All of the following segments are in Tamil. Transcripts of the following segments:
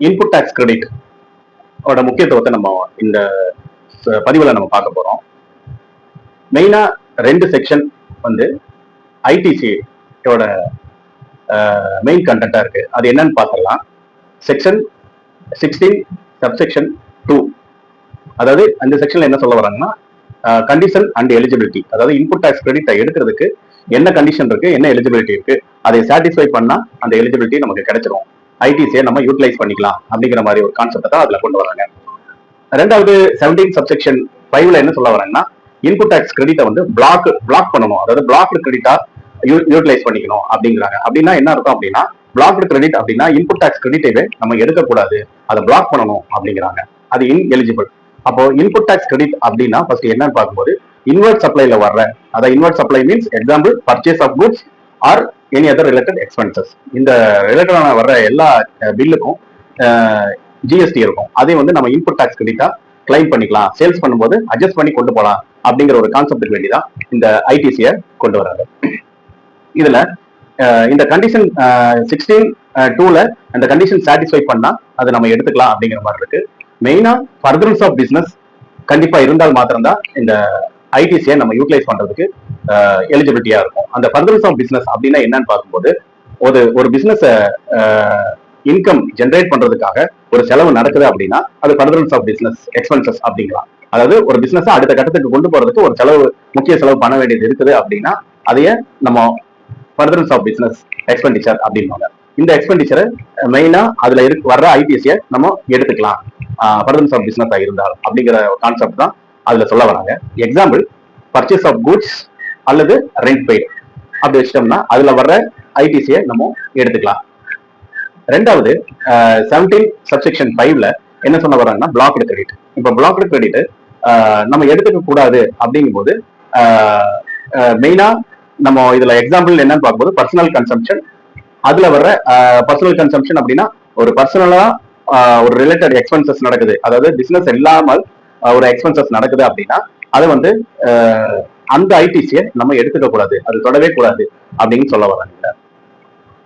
இன்புட் டேக்ஸ் கிரெடிட் ஓட முக்கியத்துவத்தை நம்ம இந்த பதிவில் நம்ம பார்க்க போகிறோம் மெயினாக ரெண்டு செக்ஷன் வந்து ஐடிசியோட மெயின் கண்டென்ட்டாக இருக்குது அது என்னன்னு பார்த்துடலாம். செக்ஷன் சிக்ஸ்டீன் சப்செக்ஷன் டூ அதாவது அந்த செக்ஷனில் என்ன சொல்ல வராங்கன்னா கண்டிஷன் அண்ட் எலிஜிபிலிட்டி அதாவது இன்புட் டேக்ஸ் கிரெடிட்டை எடுக்கிறதுக்கு என்ன கண்டிஷன் இருக்கு என்ன எலிஜிபிலிட்டி இருக்கு அதை சாட்டிஸ்ஃபை பண்ணா அந்த எலிஜிபிலிட்டி நமக்கு கிடைச்சிரும். ஐடிஸே நம்ம யூட்டிலைஸ் பண்ணிக்கலாம் அப்படிங்கிற மாதிரி ஒரு கான்செப்டை தான் அதில் கொண்டு வராங்க. ரெண்டாவது செவன்டீன் சப்செக்ஷன் ஃபைவ்ல என்ன சொல்ல வராங்கன்னா இன்புட் டாக்ஸ் கிரெடிட்டை வந்து பிளாக் பிளாக் பண்ணணும். அதாவது பிளாக்டு கிரெடிட்டா யூட்டிலைஸ் பண்ணிக்கணும் அப்படிங்கிறாங்க. அப்படின்னா என்ன அர்த்தம் அப்படின்னா பிளாக்டு கிரெடிட் அப்படின்னா இன்புட் டேக்ஸ் கிரெடிட்டவே நம்ம எடுக்கக்கூடாது. அதை பிளாக் பண்ணணும் அப்படிங்கிறாங்க. அது இன் எலிஜிபிள் அப்போ இன்புட் டாக்ஸ் கிரெடிட் அப்படின்னா ஃபர்ஸ்ட் என்னன்னு பார்க்கும்போது இன்வெர்ட் சப்ளைல வர்ற அதாவது inward supply means example purchase of goods or any other related expenses இந்த ரிலேட்டடான வர்ற எல்லா பில்லுக்கும் ஜிஎஸ்டி இருக்கும். அதே வந்து நம்ம இன்புட் டாக்ஸ் கிரெடிட்டா கிளைம் பண்ணிக்கலாம். சேல்ஸ் பண்ணும்போது அட்ஜஸ்ட் பண்ணி கொண்டு போகலாம் அப்படிங்கிற ஒரு கான்செப்டுக்கு வேண்டி தான் இந்த ஐடிசியை கொண்டு வராங்க இதுல இந்த கண்டிஷன் சிக்ஸ்டீன் டூல அந்த கண்டிஷன் சாட்டிஸ்ஃபை பண்ணா அதை நம்ம எடுத்துக்கலாம் அப்படிங்கிற மாதிரி இருக்கு. மெயினா ஃபர்தரன்ஸ் ஆஃப் பிசினஸ் கண்டிப்பா இருந்தால் மாத்திரம்தான் இந்த ஐடிசியை நம்ம யூட்டிலைஸ் பண்றதுக்கு எலிஜிபிலிட்டியா இருக்கும். அந்த ஃபர்தரன்ஸ் ஆஃப் பிசினஸ் அப்படின்னா என்னன்னு பார்க்கும்போது ஒரு ஒரு பிஸ்னஸை இன்கம் ஜென்ரேட் பண்றதுக்காக ஒரு செலவு நடக்குது அப்படின்னா அது ஃபர்தரன்ஸ் ஆஃப் பிசினஸ் எக்ஸ்பென்சஸ் அப்படிங்கலாம். அதாவது ஒரு பிசினஸ் அடுத்த கட்டத்துக்கு கொண்டு போறதுக்கு ஒரு செலவு முக்கிய செலவு பண்ண வேண்டியது இருக்குது அப்படின்னா அதையே நம்ம ஃபர்தரன்ஸ் ஆஃப் பிசினஸ் எக்ஸ்பெண்டிச்சர் அப்படின்வாங்க இந்த எக்ஸ்பெண்டிச்சரை மெயினா அதுல இருக்கு வர்ற ஐடிசியை நம்ம எடுத்துக்கலாம். ஃபர்தரன்ஸ் ஆஃப் பிசினஸ் இருந்தால் அப்படிங்கிற கான்செப்ட் தான் அதுல சொல்ல வராங்க. எக்ஸாம்பிள் பர்ச்சேஸ் ஆஃப் குட்ஸ் அல்லது ரெண்ட் பெய்ட் அப்படி வச்சிட்டோம்னா அதுல வர்ற ஐடிசியை நம்ம எடுத்துக்கலாம். ரெண்டாவது செவன்டீன் சப்செக்ஷன் ஃபைவ்ல என்ன சொல்ல வராங்கன்னா பிளாக்டு கிரெடிட் இப்போ பிளாக்டு கிரெடிட் நம்ம எடுத்துக்க கூடாது அப்படிங்கும்போது மெயினா நம்ம இதுல எக்ஸாம்பிள் என்னன்னு பார்க்கும்போது பர்சனல் கன்சம்ஷன் அதுல வர்ற பர்சனல் கன்சம்ஷன் அப்படின்னா ஒரு பர்சனலா ஒரு ரிலேட்டட் எக்ஸ்பென்சஸ் நடக்குது. அதாவது பிசினஸ் இல்லாமல் ஒரு எக்ஸ்பென்சஸ் நடக்குது அப்படின்னா அதை வந்து ஆஹ், அந்த ஐடிசியை நம்ம எடுத்துக்க கூடாது. அது தொடவே கூடாது அப்படின்னு சொல்ல வராங்க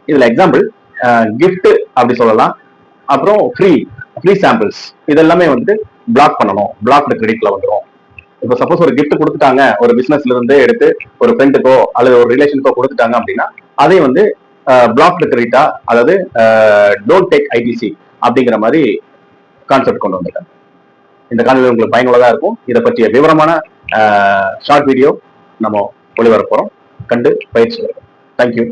இதுல எக்ஸாம்பிள் கிஃப்ட் அப்படி சொல்லலாம். அப்புறம் ஃப்ரீ ஃப்ரீ சாம்பிள்ஸ் இதெல்லாமே வந்து பிளாக் பண்ணணும். பிளாக்டு கிரெடிட்ல வந்துரும். இப்போ சப்போஸ் ஒரு கிஃப்ட் கொடுத்துட்டாங்க. ஒரு பிசினஸ்ல இருந்து எடுத்து ஒரு ஃப்ரெண்டுக்கோ அல்லது ஒரு ரிலேஷனுக்கோ கொடுத்துட்டாங்க அப்படின்னா அதை வந்து பிளாக்டு கிரெடிட்டா அதாவது டோன்ட் டேக் ஐடிசி அப்படிங்கிற மாதிரி கான்செப்ட் கொண்டு வந்துட்டாங்க இந்த காணொலி உங்களுக்கு பயனுள்ளதா இருக்கும். இதை பற்றிய விவரமான ஷார்ட் வீடியோ நம்ம ஒளிபரப்புகிறோம் கண்டு பயிற்சி தேங்க்யூ